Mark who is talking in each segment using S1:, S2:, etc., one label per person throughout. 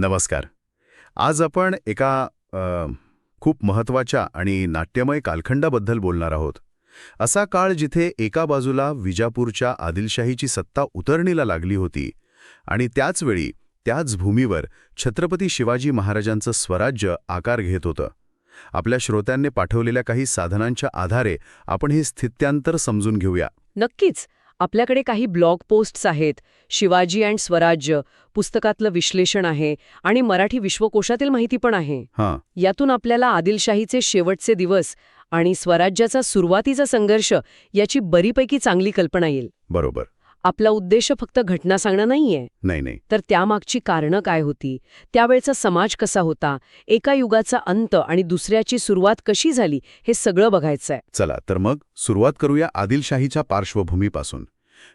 S1: नमस्कार. आज आपण एका अ, खूप महत्त्वाच्या आणि नाट्यमय कालखंडाबद्दल बोलणार आहोत. असा काळ जिथे एका बाजूला विजापूरच्या आदिलशाहीची सत्ता उतरणीला लागली होती आणि त्याचवेळी त्याच भूमीवर छत्रपती शिवाजी महाराजांचं स्वराज्य आकार घेत होतं. आपल्या श्रोत्यांनी पाठवलेल्या काही साधनांच्या आधारे आपण हे स्थित्यांतर समजून घेऊया.
S2: नक्कीच. आपल्याकडे काही ब्लॉग पोस्ट्स आहेत. शिवाजी अँड स्वराज्य पुस्तकातलं विश्लेषण आहे आणि मराठी विश्वकोशातील माहिती पण आहे. यातून आपल्याला आदिलशाहीचे शेवटचे दिवस आणि स्वराज्याचा सुरुवातीचा संघर्ष याची बरीपैकी चांगली कल्पना येईल.
S1: बरोबर.
S2: आपला उद्देश फक्त घटना सांगणं नाहीये.
S1: नाही नाही.
S2: तर त्यामागची कारणं काय होती? त्यावेळचा समाज कसा होता? एका युगाचा अंत आणि दुसऱ्याची सुरुवात कशी झाली? हे सगळं बघायचंय.
S1: चला तर मग सुरुवात करूया आदिलशाहीच्या पार्श्वभूमीपासून.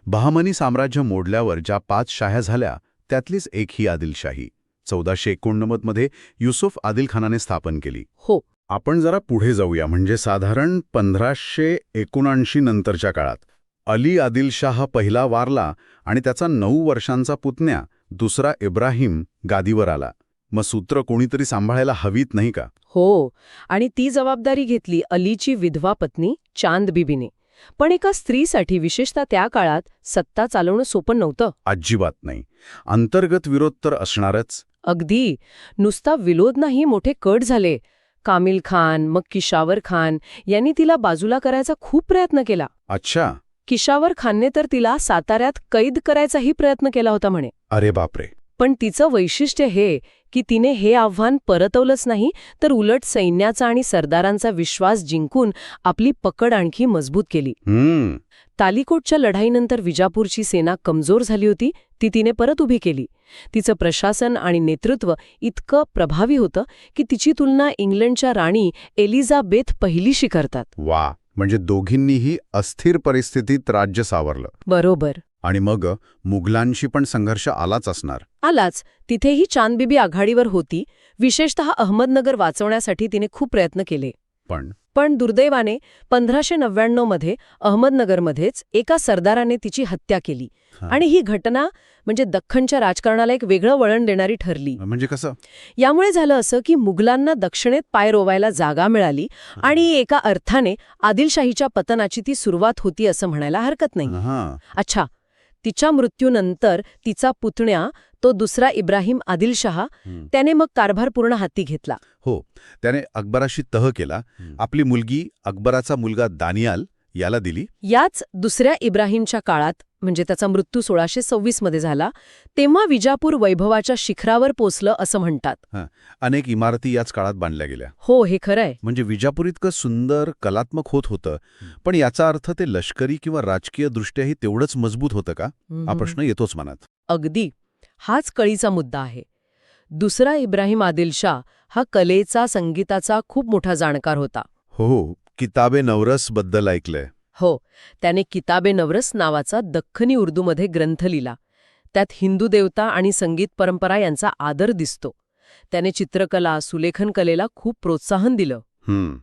S1: बहामनी साम्राज्य मोडल्यावर ज्या पाच शाह्या झाल्या त्यातलीच एक ही आदिलशाही. चौदाशे एकोणनव्वदमध्ये युसुफ आदिलखानाने स्थापन केली.
S2: हो.
S1: आपण जरा पुढे जाऊया म्हणजे साधारण पंधराशे एकोणऐंशी नंतरच्या काळात. अली आदिलशाह पहिला वारला आणि त्याचा नऊ वर्षांचा पुतण्या दुसरा इब्राहिम गादीवर आला. मग सूत्र कोणीतरी सांभाळायला हवीत नाही का?
S2: हो आणि ती जबाबदारी घेतली अलीची विधवा पत्नी चांद बिबीने. पण एका स्त्रीसाठी विशेषतः त्या काळात सत्ता चालवणं सोपं नव्हतं.
S1: अजिबात नाही. अंतर्गत विरोध तर असणारच.
S2: अगदी. नुसता विलोद नाही मोठे कट झाले. कामिल खान मग किशावर खान यांनी तिला बाजूला करायचा खूप प्रयत्न केला.
S1: अच्छा.
S2: किशावर खानने तर तिला साताऱ्यात कैद करायचाही प्रयत्न केला होता म्हणे.
S1: अरे बापरे.
S2: पण तिचं वैशिष्ट्य हे की तिने हे आव्हान परतवलंच नाही तर उलट सैन्याचा आणि सरदारांचा विश्वास जिंकून आपली पकड आणखी मजबूत केली.
S1: हम्म.
S2: तालिकोटच्या लढाईनंतर विजापूरची सेना कमजोर झाली होती ती तिने परत उभी केली. तिचं प्रशासन आणि नेतृत्व इतकं प्रभावी होतं की तिची तुलना इंग्लंडच्या राणी एलिझाबेथ पहिलीशी करतात.
S1: वा. म्हणजे दोघींनीही अस्थिर परिस्थितीत राज्य सावरलं.
S2: बरोबर.
S1: आणि मग मुघलांशी पण संघर्ष आलाच असणार.
S2: आलाच. तिथेही चांदबिबी आघाडीवर होती. विशेषतः अहमदनगर वाचवण्यासाठी तिने खूप प्रयत्न केले.
S1: पण
S2: पण दुर्दैवाने पंधराशे नव्याण्णवमध्ये अहमदनगरमध्येच एका सरदाराने तिची हत्या केली. आणि ही घटना म्हणजे दख्खनच्या राजकारणाला एक वेगळं वळण देणारी ठरली.
S1: म्हणजे कसं?
S2: यामुळे झालं असं की मुघलांना दक्षिणेत पाय रोवायला जागा मिळाली आणि एका अर्थाने आदिलशाहीच्या पतनाची ती सुरुवात होती असं म्हणायला हरकत नाही. अच्छा तिच्या मृत्यूनंतर तिचा पुतण्या तो दुसरा इब्राहिम आदिलशहा. त्याने मग कारभार पूर्ण हाती घेतला.
S1: हो त्याने अकबराशी तह केला. आपली मुलगी अकबराचा मुलगा दानियाल याला दिली.
S2: याच दुसऱ्या इब्राहिमच्या काळात म्हणजे त्याचा मृत्यू सोळाशे सव्वीसमध्ये झाला तेव्हा विजापूर वैभवाच्या शिखरावर पोचलं असं म्हणतात.
S1: अनेक इमारती याच काळात बांधल्या गेल्या.
S2: हो हे खरंय
S1: म्हणजे विजापूर इतकं सुंदर कलात्मक होत होतं पण याचा अर्थ ते लष्करी किंवा राजकीय दृष्ट्याही तेवढंच मजबूत होतं का? हा प्रश्न येतोच मनात.
S2: अगदी. हाच कळीचा मुद्दा आहे. दुसरा इब्राहिम आदिलशाह हा कलेचा संगीताचा खूप मोठा जाणकार होता.
S1: हो किताबे नवरसबद्दल ऐकलंय.
S2: हो त्याने किताबे नवरस नावाचा दख्खनी उर्दूमध्ये ग्रंथ लिहिला. त्यात हिंदू देवता आणि संगीत परंपरा यांचा आदर दिसतो. त्याने चित्रकला सुलेखन कलेला खूप प्रोत्साहन दिलं.
S1: हम्म.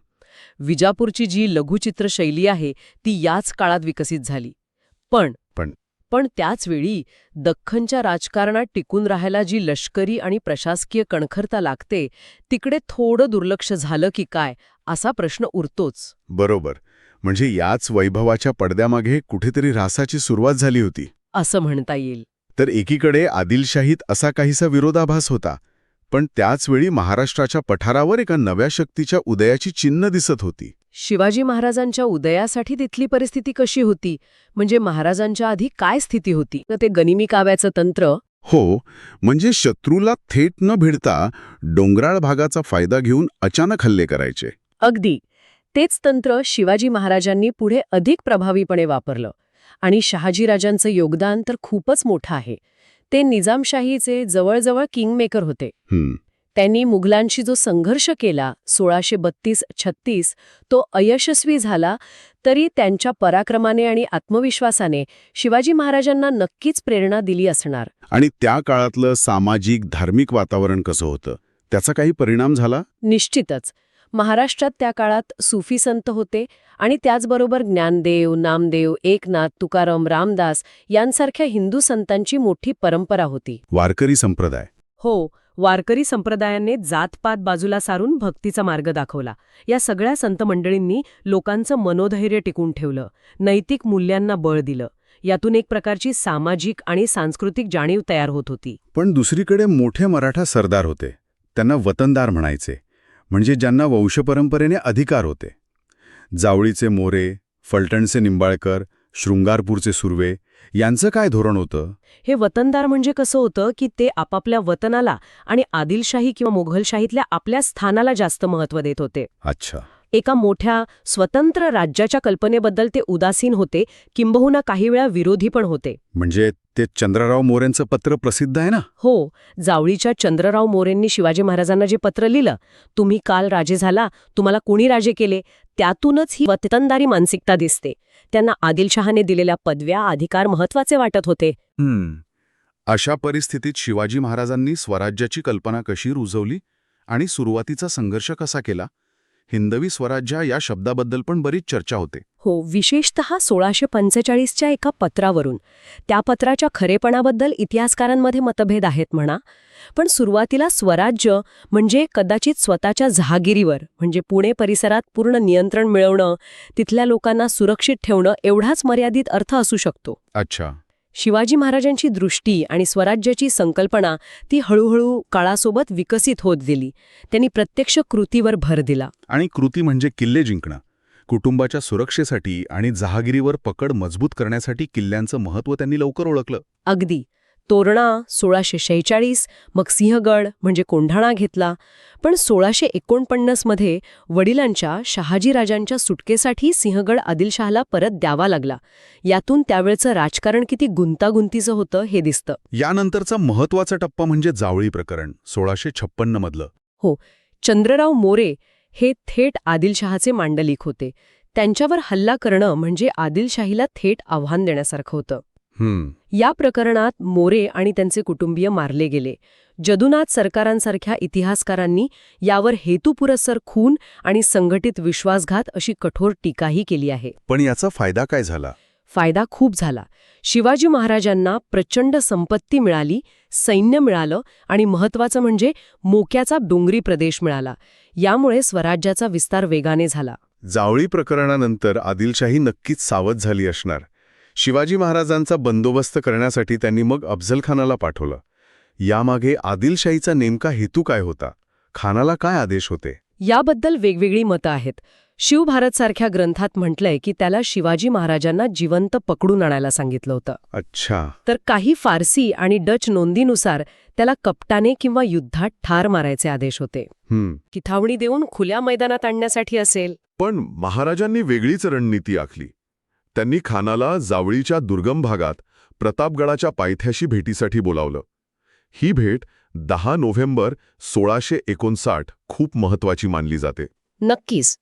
S2: विजापूरची जी लघुचित्र शैली आहे ती याच काळात विकसित झाली. पण
S1: पण?
S2: पण त्याचवेळी दख्खनच्या राजकारणात टिकून राहायला जी लष्करी आणि प्रशासकीय कणखरता लागते तिकडे थोडं दुर्लक्ष झालं की काय असा प्रश्न उरतोच.
S1: बरोबर. म्हणजे याच वैभवाच्या पडद्यामागे कुठेतरी रासाची सुरुवात झाली होती.
S2: असं म्हणता येईल.
S1: तर एकीकडे आदिलशाहीत असा काहीसा विरोधाभास होता पण त्याचवेळी महाराष्ट्राच्या पठारावर एका नव्या शक्तीच्या उदयाची चिन्ह दिसत होती.
S2: शिवाजी महाराजांच्या उदयासाठी तिथली परिस्थिती कशी होती? म्हणजे महाराजांच्या आधी काय स्थिती होती? ते गनिमी काव्याचं तंत्र?
S1: हो म्हणजे शत्रूला थेट न भिडता डोंगराळ भागाचा फायदा घेऊन अचानक हल्ले करायचे.
S2: अगदी. तेच तंत्र शिवाजी महाराजांनी पुढे अधिक प्रभावीपणे वापरलं. आणि शहाजीराजांचं योगदान तर खूपच मोठं आहे. ते निजामशाहीचे जवळजवळ किंगमेकर होते. त्यांनी मुघलांशी जो संघर्ष केला सोळाशे बत्तीस छत्तीस तो अयशस्वी झाला तरी त्यांच्या पराक्रमाने आणि आत्मविश्वासाने शिवाजी महाराजांना नक्कीच प्रेरणा दिली असणार.
S1: आणि त्या काळातलं सामाजिक धार्मिक वातावरण कसं होतं? त्याचा काही परिणाम झाला?
S2: निश्चितच. महाराष्ट्रात त्या काळात सुफी संत होते आणि त्याचबरोबर ज्ञानदेव नामदेव एकनाथ तुकाराम रामदास यांसारख्या हिंदू संतांची मोठी परंपरा होती.
S1: वारकरी संप्रदाय.
S2: हो वारकरी संप्रदायाने जातपात बाजूला सारून भक्तीचा मार्ग दाखवला. या सगळ्या संत मंडळींनी लोकांचं मनोधैर्य टिकून ठेवलं नैतिक मूल्यांना बळ दिलं. यातून एक प्रकारची सामाजिक आणि सांस्कृतिक जाणीव तयार होत होती.
S3: पण दुसरीकडे मोठे मराठा सरदार होते. त्यांना वतनदार म्हणायचे. म्हणजे ज्यांना वंशपरंपरेने अधिकार होते. जावळीचे मोरे फलटणचे निंबाळकर शृंगारपूरचे सुर्वे यांचं काय धोरण होतं?
S2: हे वतनदार म्हणजे कसं होतं की ते आपापल्या वतनाला आणि आदिलशाही किंवा मोघलशाहीतल्या आपल्या स्थानाला जास्त महत्त्व देत होते.
S3: अच्छा.
S2: एका मोठ्या स्वतंत्र राज्याच्या कल्पनेबद्दल ते उदासीन होते किंबहुना काही वेळा विरोधी पण होते.
S3: म्हणजे ते चंद्रराव मोरेंचं पत्र प्रसिद्ध आहे ना?
S2: हो जावळीच्या चंद्रराव मोरेंनी शिवाजी महाराजांना जे पत्र लिहिलं तुम्ही काल राजे झाला तुम्हाला कोणी राजे केले त्यातूनच ही वतनदारी मानसिकता दिसते. त्यांना आदिलशहाने दिलेल्या पदव्या अधिकार महत्त्वाचे वाटत होते.
S3: अशा परिस्थितीत शिवाजी महाराजांनी स्वराज्याची कल्पना कशी रुजवली आणि सुरुवातीचा संघर्ष कसा केला? हिंदवी स्वराज्य या शब्दाबद्दल पण बरीच चर्चा होते.
S2: हो विशेषतः सोळाशे पंचेचाळीसच्या एका पत्रावरून. त्या पत्राच्या खरेपणाबद्दल इतिहासकारांमध्ये मतभेद आहेत म्हणा. पण सुरुवातीला स्वराज्य म्हणजे कदाचित स्वतःच्या जहागिरीवर म्हणजे पुणे परिसरात पूर्ण नियंत्रण मिळवणं तिथल्या लोकांना सुरक्षित ठेवणं एवढाच मर्यादित अर्थ असू शकतो.
S3: अच्छा.
S2: शिवाजी महाराजांची दृष्टी आणि स्वराज्याची संकल्पना ती हळूहळू काळासोबत विकसित होत गेली. त्यांनी प्रत्यक्ष कृतीवर भर दिला.
S3: आणि कृती म्हणजे किल्ले जिंकणं. कुटुंबाच्या सुरक्षेसाठी आणि जहागिरीवर पकड मजबूत करण्यासाठी किल्ल्यांचं महत्त्व त्यांनी लवकर ओळखलं.
S2: अगदी. तोरणा सोळाशे शेहेचाळीस मग सिंहगड म्हणजे कोंढाणा घेतला. पण सोळाशे एकोणपन्नासमध्ये वडिलांच्या शहाजीराजांच्या सुटकेसाठी सिंहगड आदिलशहाला परत द्यावा लागला. यातून त्यावेळचं राजकारण किती गुंतागुंतीचं होतं हे दिसतं.
S3: यानंतरचा महत्त्वाचा टप्पा म्हणजे जावळी प्रकरण सोळाशे छप्पन्नमधलं
S2: चंद्रराव मोरे हे थेट आदिलशहाचे मांडलिक होते. त्यांच्यावर हल्ला करणं म्हणजे आदिलशाहीला थेट आव्हान देण्यासारखं होतं. या प्रकरणात मोरे आणि त्यांचे कुटुंबीय मारले गेले. जदुनाथ सरकारांसारख्या इतिहासकारांनी यावर हेतुपुरस्सर खून आणि संघटित विश्वासघात अशी कठोर टीकाही केली आहे.
S3: पण याचा फायदा काय झाला?
S2: फायदा खूप झाला. शिवाजी महाराजांना प्रचंड संपत्ती मिळाली सैन्य मिळालं आणि महत्वाचं म्हणजे मोक्याचा डोंगरी प्रदेश मिळाला. यामुळे स्वराज्याचा विस्तार वेगाने झाला.
S3: जावळी प्रकरणानंतर आदिलशाही नक्कीच सावध झाली असणार. शिवाजी महाराजांचा बंदोबस्त करण्यासाठी त्यांनी मग अफझलखानाला पाठवलं. यामागे आदिलशाहीचा नेमका हेतू काय होता? खानाला काय आदेश होते?
S2: याबद्दल वेगवेगळी मतं आहेत. शिवभारतसारख्या ग्रंथात म्हटलंय की त्याला शिवाजी महाराजांना जिवंत पकडून आणायला सांगितलं होतं.
S3: अच्छा.
S2: तर काही फारसी आणि डच नोंदीनुसार त्याला कपटाने किंवा युद्धात ठार मारायचे आदेश होते. किथावणी देऊन खुल्या मैदानात आणण्यासाठी असेल.
S1: पण महाराजांनी वेगळीच रणनीती आखली. त्यांनी खानाला जावळीच्या दुर्गम भागात प्रतापगडाच्या पायथ्याशी भेटीसाठी बोलावलं. ही भेट दहा नोव्हेंबर सोळाशे एकोणसाठ खूप महत्वाची मानली जाते.
S2: नक्कीच.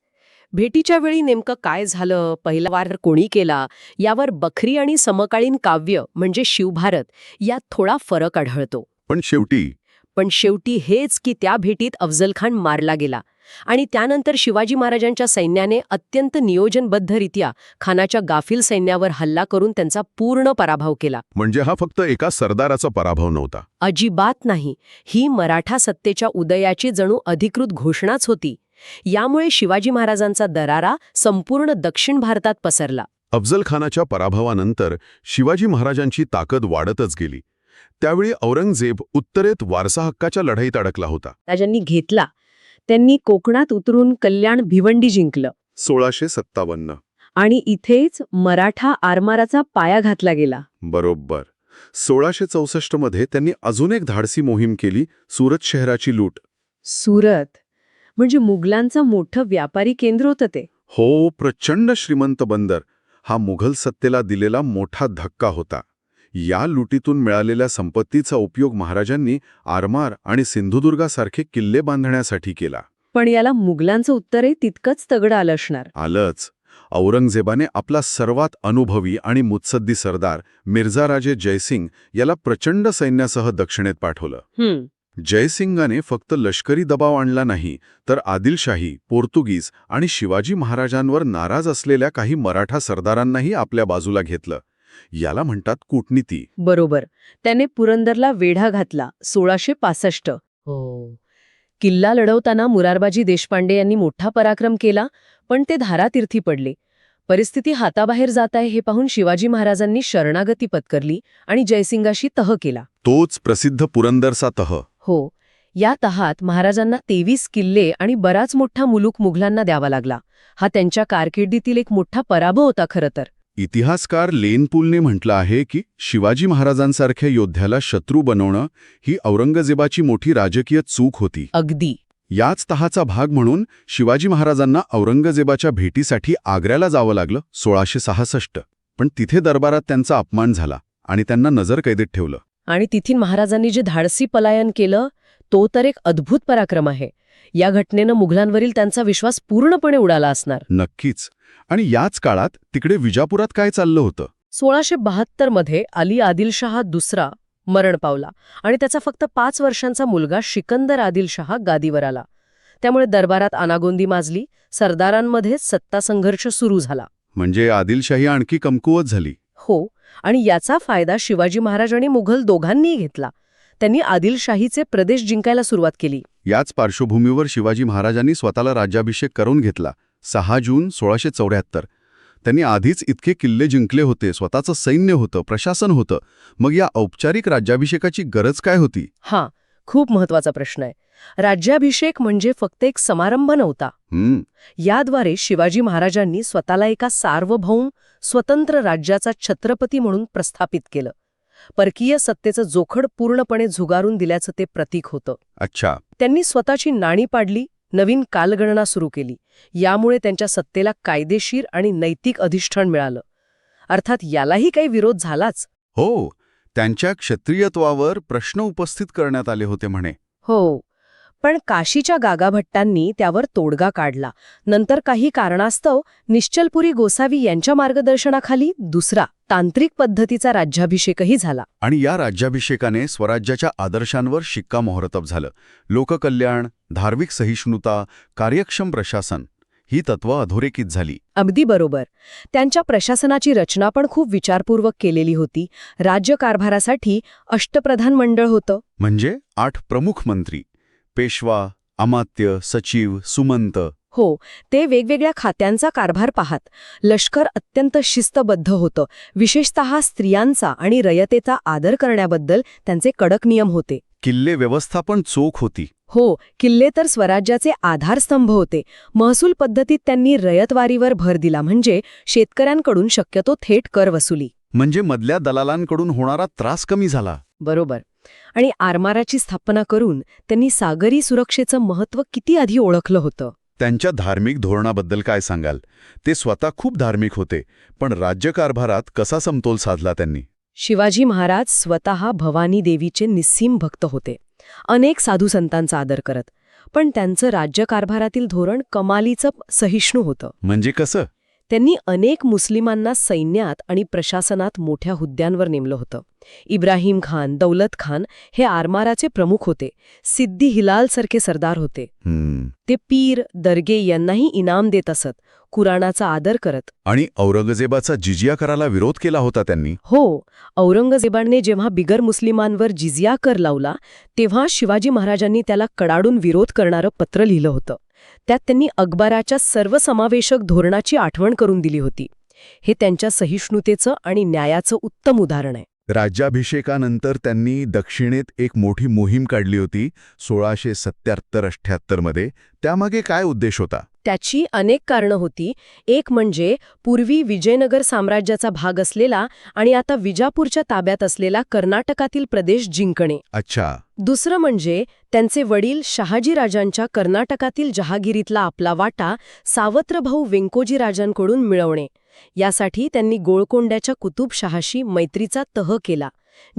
S2: भेटीच्या वेळी नेमकं काय झालं? पहिला वार कोणी केला? यावर बखरी आणि समकालीन काव्य म्हणजे शिवभारत यात थोडा फरक आढळतो.
S1: पण शेवटी
S2: पण शेवटी हेच की त्या भेटीत अफजलखान मारला गेला. आणि त्यानंतर शिवाजी महाराजांच्या सैन्याने अत्यंत नियोजनबद्धरित्या खानाच्या गाफील सैन्यावर हल्ला करून त्यांचा पूर्ण पराभव केला.
S1: म्हणजे हा फक्त एका सरदाराचा पराभव नव्हता.
S2: अजिबात नाही. ही मराठा सत्तेच्या उदयाची जणू अधिकृत घोषणाच होती. यामुळे शिवाजी महाराजांचा दरारा संपूर्ण दक्षिण भारतात पसरला.
S1: अफजल खानाच्या पराभवानंतर शिवाजी महाराजांची ताकद वाढतच गेली. त्यावेळी औरंगजेब उत्तरेत वारसा हक्काच्या लढाईत अडकला होता.
S2: राजांनी घेतला. त्यांनी कोकणात उतरून कल्याण भिवंडी जिंकलं.
S1: सोळाशे सत्तावन्न.
S2: आणि इथेच मराठा आरमाराचा पाया घातला गेला.
S1: बरोबर. सोळाशे चौसष्टमध्ये त्यांनी अजून एक धाडसी मोहीम केली सुरत शहराची लूट.
S2: सुरत म्हणजे मुघलांचं मोठं व्यापारी केंद्र होतं ते.
S1: हो प्रचंड श्रीमंत बंदर. हा मुघल सत्तेला दिलेला मोठा धक्का होता. या लुटीतून मिळालेल्या संपत्तीचा उपयोग महाराजांनी आरमार आणि सिंधुदुर्गासारखे किल्ले बांधण्यासाठी केला.
S2: पण याला मुघलांचं उत्तरही तितकंच तगडं आलं असणार.
S1: आलंच. औरंगजेबाने आपला सर्वात अनुभवी आणि मुत्सद्दी सरदार मिर्झाराजे जयसिंग याला प्रचंड सैन्यासह दक्षिणेत पाठवलं. जयसिंगाने फक्त लष्करी दबाव आणला नाही तर आदिलशाही पोर्तुगीज आणि शिवाजी महाराजांवर नाराज असलेल्या काही मराठा सरदारांनाही आपल्या बाजूला घेतलं. याला म्हणतात कूटनीती.
S2: बरोबर. त्याने पुरंदरला वेढा घातला सोळाशे पासष्ट. हो. किल्ला लढवताना मुरारबाजी देशपांडे यांनी मोठा पराक्रम केला पण ते धारातीर्थी पडले. परिस्थिती हाताबाहेर जात आहे हे पाहून शिवाजी महाराजांनी शरणागती पत्करली आणि जयसिंगाशी तह केला.
S1: तोच प्रसिद्ध पुरंदरचा तह.
S2: हो. या तहात महाराजांना तेवीस किल्ले आणि बराच मोठा मुलूक मुघलांना द्यावा लागला. हा त्यांच्या कारकिर्दीतील एक मोठा पराभव होता खरं तर.
S1: इतिहासकार लेनपूलने म्हटलं आहे की शिवाजी महाराजांसारख्या योद्ध्याला शत्रू बनवणं ही औरंगजेबाची मोठी राजकीय चूक होती.
S2: अगदी.
S1: याच तहाचा भाग म्हणून शिवाजी महाराजांना औरंगजेबाच्या भेटीसाठी आग्र्याला जावं लागलं सोळाशे सहासष्ट. पण तिथे दरबारात त्यांचा अपमान झाला आणि त्यांना नजरकैदेत ठेवलं.
S2: आणि तिथील महाराजांनी जे धाडसी पलायन केलं तो तर एक अद्भुत पराक्रम आहे. या घटनेनं मुघलांवरील त्यांचा विश्वास पूर्णपणे उडाला असणार.
S1: नक्कीच. आणि याच काळात तिकडे विजापुरात काय चाललं होतं?
S2: सोळाशे बहात्तरमध्ये अली आदिलशहा दुसरा मरण पावला आणि त्याचा फक्त पाच वर्षांचा मुलगा शिकंदर आदिलशहा गादीवर आला. त्यामुळे दरबारात अनागोंदी माजली सरदारांमध्ये सत्ता संघर्ष सुरू झाला.
S1: म्हणजे आदिलशाही आणखी कमकुवत झाली.
S2: हो आणि याचा फायदा शिवाजी महाराज आणि मुघल दोघांनीही घेतला. त्यांनी आदिलशाहीचे प्रदेश जिंकायला सुरुवात केली.
S1: याच पार्श्वभूमीवर शिवाजी महाराजांनी स्वतःला राज्याभिषेक करून घेतला. सहा जून सोळाशे चौऱ्याहत्तर. त्यांनी आधीच इतके किल्ले जिंकले होते स्वतःचं सैन्य होतं प्रशासन होतं. मग या औपचारिक राज्याभिषेकाची गरज काय होती?
S2: हा खूप महत्त्वाचा प्रश्न आहे. राज्याभिषेक म्हणजे फक्त एक समारंभ नव्हता. याद्वारे शिवाजी महाराजांनी स्वतःला एका सार्वभौम स्वतंत्र राज्याचा छत्रपती म्हणून प्रस्थापित केलं. परकीय सत्तेचं जोखड पूर्णपणे झुगारून दिल्याचं ते प्रतीक होतं.
S1: अच्छा.
S2: त्यांनी स्वतःची नाणी पाडली नवीन कालगणना सुरू केली. यामुळे त्यांच्या सत्तेला कायदेशीर आणि नैतिक अधिष्ठान मिळालं. अर्थात यालाही काही विरोध झालाच.
S1: हो त्यांच्या क्षत्रियत्वावर प्रश्न उपस्थित करण्यात आले होते म्हणे.
S2: हो. पण काशीच्या गागाभट्टांनी त्यावर तोडगा काढला. नंतर काही कारणास्तव निश्चलपुरी गोसावी यांच्या मार्गदर्शनाखाली दुसरा तांत्रिक पद्धतीचा राज्याभिषेकही झाला.
S1: आणि या राज्याभिषेकाने स्वराज्याच्या आदर्शांवर शिक्कामोहरतब झालं. लोककल्याण धार्मिक सहिष्णुता कार्यक्षम प्रशासन ही तत्व अधोरेखित झाली.
S2: अगदी बरोबर. त्यांच्या प्रशासनाची रचना पण खूप विचारपूर्वक केलेली होती. राज्यकारभारासाठी अष्टप्रधान मंडळ होतं.
S1: म्हणजे आठ प्रमुख मंत्री. पेशवा अमात्य सचिव सुमंत.
S2: हो ते वेगवेगळ्या खात्यांचा कारभार पाहात. लष्कर अत्यंत शिस्तबद्ध होतं. विशेषतः स्त्रियांचा आणि रयतेचा आदर करण्याबद्दल त्यांचे कडक नियम होते.
S1: किल्ले व्यवस्थापन चोख होती.
S2: हो किल्ले तर स्वराज्याचे आधारस्तंभ होते. महसूल पद्धतीत त्यांनी रयतवारीवर भर दिला म्हणजे शेतकऱ्यांकडून शक्यतो थेट कर वसुली.
S1: म्हणजे मधल्या दलालांकडून होणारा त्रास कमी झाला.
S2: बरोबर. आणि आरमाराची स्थापना करून त्यांनी सागरी सुरक्षेचं महत्त्व किती आधी ओळखलं होतं?
S1: त्यांच्या धार्मिक धोरणाबद्दल काय सांगाल? ते स्वतः खूप धार्मिक होते पण राज्यकारभारात कसा समतोल साधला त्यांनी?
S2: शिवाजी महाराज स्वतः भवानी देवीचे निस्सीम भक्त होते. अनेक साधू संतांचा आदर करत पण त्यांचं राज्यकारभारातील धोरण कमालीचं सहिष्णू होतं.
S1: म्हणजे कसं?
S2: त्यांनी अनेक मुस्लिमांना सैन्यात आणि प्रशासनात मोठ्या हुद्द्यांवर नेमलं होतं. इब्राहिम खान दौलत खान हे आरमाराचे प्रमुख होते. सिद्दी हिलालसारखे सरदार होते. ते पीर दर्गे यांनाही इनाम देत असत कुराणाचा आदर करत.
S1: आणि औरंगजेबाचा जिजिया कराला विरोध केला होता त्यांनी?
S2: हो औरंगजेबाने जेव्हा बिगर मुस्लिमांवर जिझिया कर लावला तेव्हा शिवाजी महाराजांनी त्याला कडाडून विरोध करणारं पत्र लिहिलं होतं. त्यात त्यांनी अकबराच्या सर्वसमावेशक धोरणाची आठवण करून दिली होती. हे त्यांच्या सहिष्णुतेचं आणि न्यायाचं उत्तम उदाहरण आहे.
S1: राज्याभिषेकानंतर त्यांनी दक्षिणेत एक मोठी मोहीम काढली होती सोळाशे सत्याहत्तर अठ्ठ्याहत्तरमध्ये. त्यामागे काय उद्देश होता?
S2: त्याची अनेक कारणं होती. एक म्हणजे पूर्वी विजयनगर साम्राज्याचा भाग असलेला आणि आता विजापूरच्या ताब्यात असलेला कर्नाटकातील प्रदेश जिंकणे.
S1: अच्छा.
S2: दुसरं म्हणजे त्यांचे वडील शहाजीराजांच्या कर्नाटकातील जहागिरीतला आपला वाटा सावत्रभाऊ व्यंकोजी राजांकडून मिळवणे. यासाठी त्यांनी गोळकोंड्याच्या कुतुबशहाशी मैत्रीचा तह केला.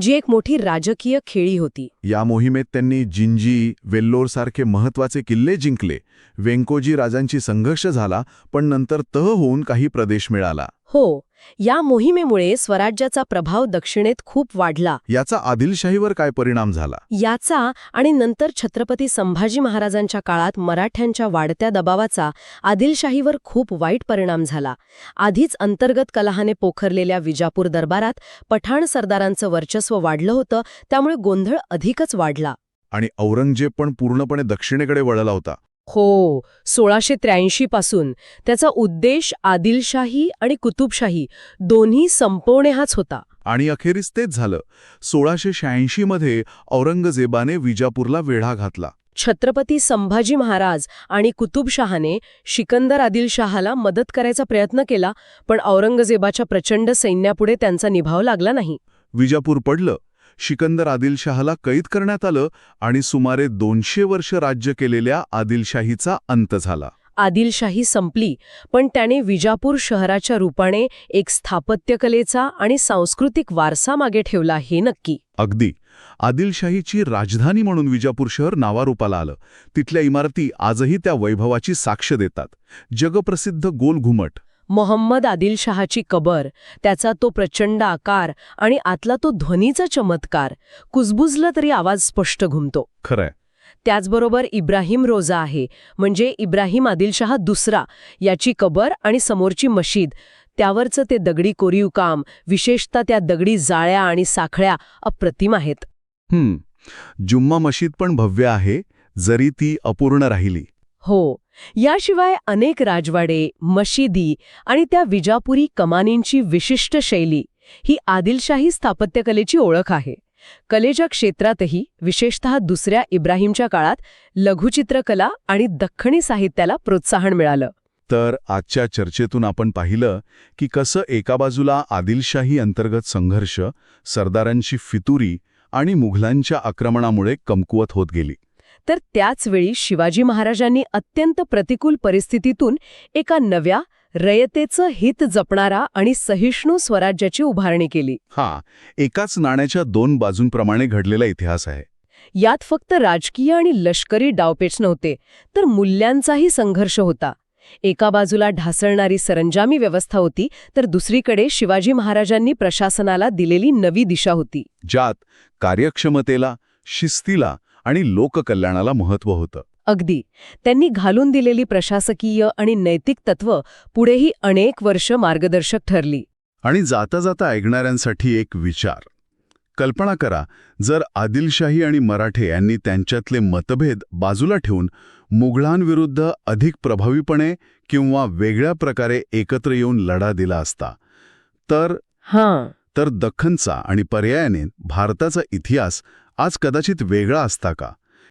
S2: जी एक मोठी राजकीय खेळी होती.
S1: या मोहिमेत त्यांनी जिंजी वेल्लोरसारखे महत्त्वाचे किल्ले जिंकले. वेंकोजी राजांची संघर्ष झाला पण नंतर तह होऊन काही प्रदेश मिळाला.
S2: हो या मोहिमेमुळे स्वराज्याचा प्रभाव दक्षिणेत खूप वाढला.
S1: याचा आदिलशाहीवर काय परिणाम झाला?
S2: याचा आणि नंतर छत्रपती संभाजी महाराजांच्या काळात मराठ्यांच्या वाढत्या दबावाचा आदिलशाहीवर खूप वाईट परिणाम झाला. आधीच अंतर्गत कलहाने पोखरलेल्या विजापूर दरबारात पठाण सरदारांचं वर्चस्व वाढलं होतं त्यामुळे गोंधळ अधिकच वाढला.
S1: आणि औरंगजेब पण पूर्णपणे दक्षिणेकडे वळला होता.
S2: हो सोळाशे त्र्याऐंशी पासून. त्याचा उद्देश आदिलशाही आणि कुतुबशाही दोन्ही संपवणे हाच होता.
S1: आणि अखेरीस तेच झालं. सोळाशे शहाऐंशी मध्ये औरंगजेबाने विजापूरला वेढा घातला.
S2: छत्रपती संभाजी महाराज आणि कुतुबशहाने शिकंदर आदिलशहाला मदत करायचा प्रयत्न केला पण औरंगजेबाच्या प्रचंड सैन्यापुढे त्यांचा निभाव लागला नाही.
S1: विजापूर पडलं. सिकंदर आदिलशहाला कैद करण्यात आलं आणि सुमारे दोनशे वर्ष राज्य केलेल्या आदिलशाहीचा अंत झाला.
S2: आदिलशाही संपली पण त्याने विजापूर शहराच्या रूपाने एक स्थापत्यकलेचा आणि सांस्कृतिक वारसा मागे ठेवला हे नक्की.
S1: अगदी. आदिलशाहीची राजधानी म्हणून विजापूर शहर नावारूपाला आलं. तिथल्या इमारती आजही त्या वैभवाची साक्ष देतात. जगप्रसिद्ध गोल घुमट
S2: मोहम्मद आदिलशहाची कबर त्याचा तो प्रचंड आकार आणि आतला तो ध्वनीचा चमत्कार कुजबुजला तरी आवाज स्पष्ट घुमतो.
S1: खरंय.
S2: त्याचबरोबर इब्राहिम रोजा आहे म्हणजे इब्राहिम आदिलशहा दुसरा याची कबर आणि समोरची मशीद त्यावरचं ते दगडी कोरीव काम विशेषतः त्या दगडी जाळ्या आणि साखळ्या अप्रतिम आहेत.
S1: जुम्मा मशीद पण भव्य आहे जरी ती अपूर्ण राहिली.
S2: हो. याशिवाय अनेक राजवाडे मशिदी आणि त्या विजापुरी कमानींची विशिष्ट शैली ही आदिलशाही स्थापत्यकलेची ओळख आहे. कलेच्या क्षेत्रातही विशेषतः दुसऱ्या इब्राहिमच्या काळात लघुचित्रकला आणि दख्खणी साहित्याला प्रोत्साहन मिळालं.
S1: तर आजच्या चर्चेतून आपण पाहिलं की कसं एका बाजूला आदिलशाही अंतर्गत संघर्ष सरदारांची फितुरी आणि मुघलांच्या आक्रमणामुळे कमकुवत होत गेली.
S2: तर त्याचवेळी शिवाजी महाराजांनी अत्यंत प्रतिकूल परिस्थितीतून एका नव्या रयतेचं हित जपणारा आणि सहिष्णू स्वराज्याची उभारणी केली.
S1: हा एकाच नाण्याच्या दोन बाजूंप्रमाणे घडलेला इतिहास आहे.
S2: यात फक्त राजकीय आणि लष्करी डावपेच नव्हते तर मूल्यांचाही संघर्ष होता. एका बाजूला ढासळणारी सरंजामी व्यवस्था होती तर दुसरीकडे शिवाजी महाराजांनी प्रशासनाला दिलेली नवी दिशा होती.
S1: ज्यात कार्यक्षमतेला शिस्तीला आणि लोककल्याणाला महत्त्व होतं.
S2: अगदी. त्यांनी घालून दिलेली प्रशासकीय आणि नैतिक तत्व पुढेही अनेक वर्ष मार्गदर्शक ठरली.
S3: आणि जाता जाता ऐकणाऱ्यांसाठी एक विचार. कल्पना करा जर आदिलशाही आणि मराठे यांनी त्यांच्यातले मतभेद बाजूला ठेवून मुघलांविरुद्ध अधिक प्रभावीपणे किंवा वेगळ्या प्रकारे एकत्र येऊन लढा दिला असता तर
S2: हां.
S3: तर दख्खनचा आणि पर्यायाने भारताचा इतिहास आज कदाचित वेगळा असता का?